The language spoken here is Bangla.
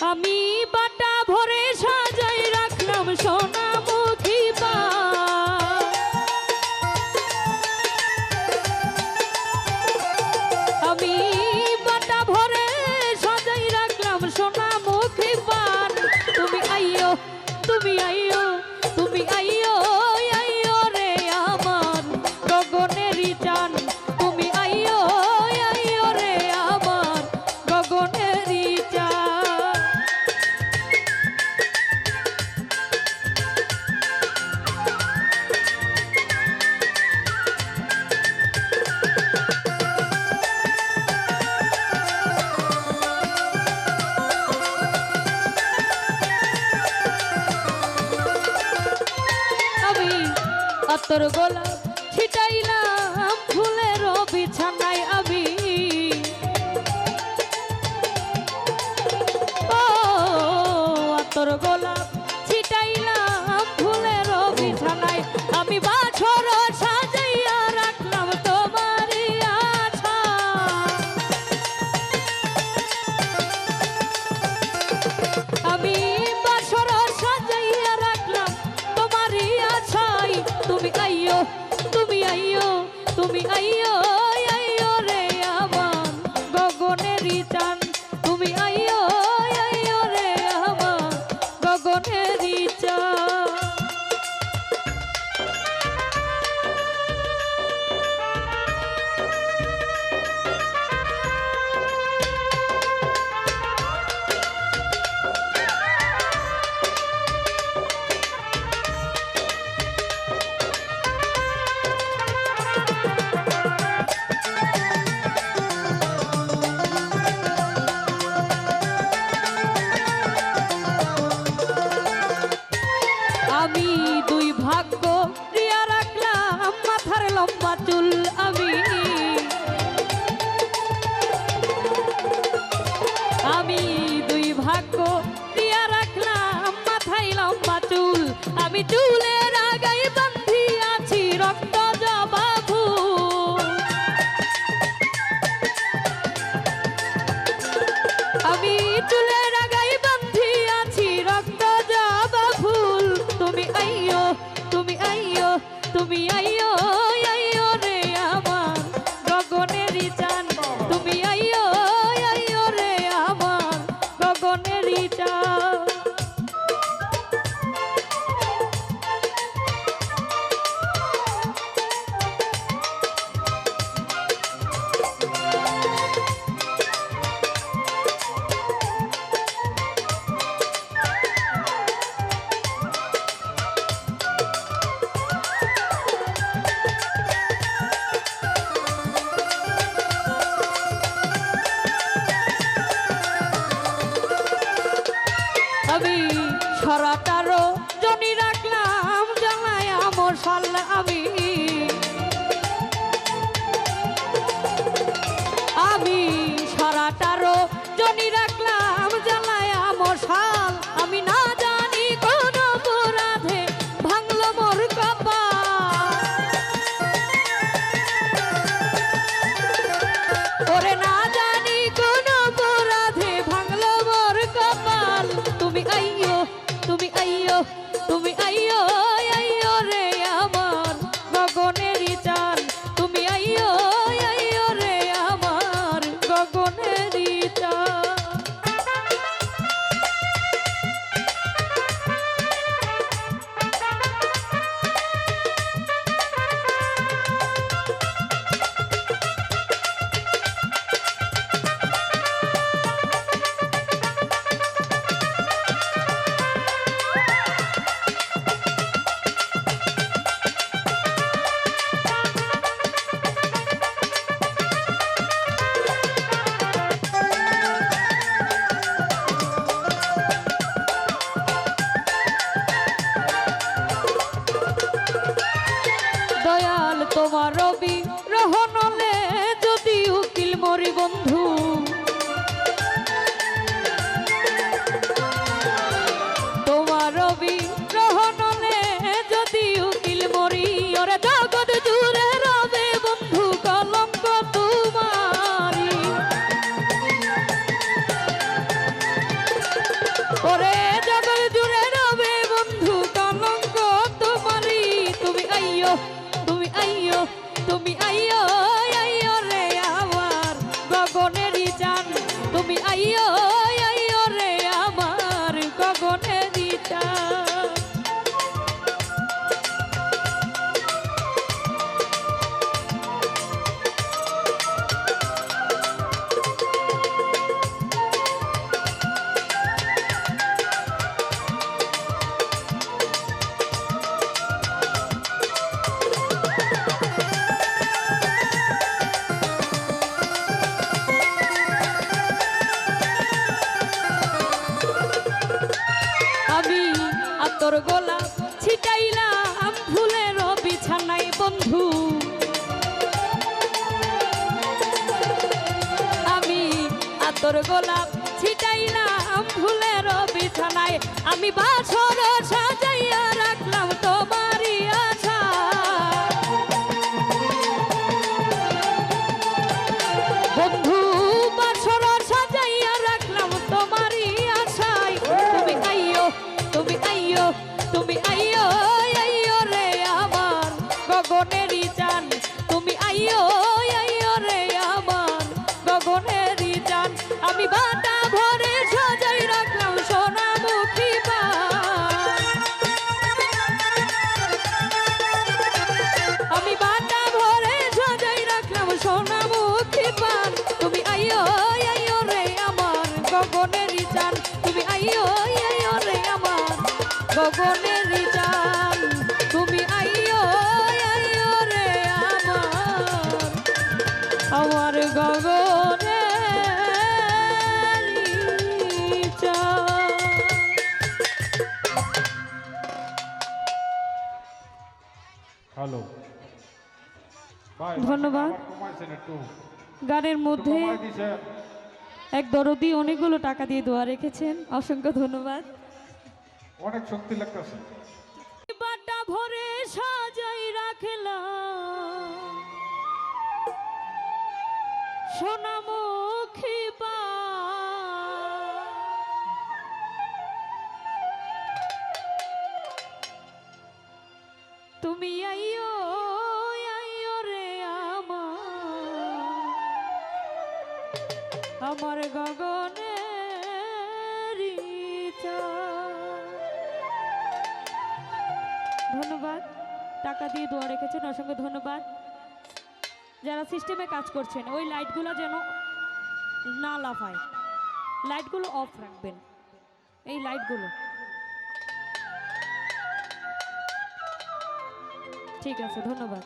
Amiba. তোর গোলাপ ছিটাইলাম ফুলের বিছানায় আমি। তোর গোলাপ dule fall away. তোমার রবি রহনলে যদি উকিল মরি বন্ধু। তোমার রবি রহনলে যদি উকিল মরি, ওরে জগৎ জুড়ে বন্ধু কলঙ্ক তোমারি ওরে জগৎ জুড়ে রবে বন্ধু কলঙ্ক তোমারি তুমি আইয়ো তুমি আইও তুমি আইও আইও রে আমার গগনেরই চান তুমি আইও আতর গোলাপ ছিটাইলাম ফুলের বিছানায়। আমি বাসর সাজাইয়া আমার চান হ্যালো ধন্যবাদ। গানের মধ্যে এক দরদি অনেকগুলো টাকা দিয়ে দোয়া রেখেছেন। অসংখ্য ধন্যবাদ। অনেক শক্তি লাগতেছে। সোনামুখী পান। তুমি আইও আইও আমার। আমার গগনের ধন্যবাদ। টাকা দিয়ে দোয়া রেখেছেন, অসংখ্য ধন্যবাদ। যারা সিস্টেমে কাজ করছেন, ওই লাইটগুলো যেন না লাফায়। লাইটগুলো অফ রাখবেন। এই লাইটগুলো। ঠিক আছে, ধন্যবাদ।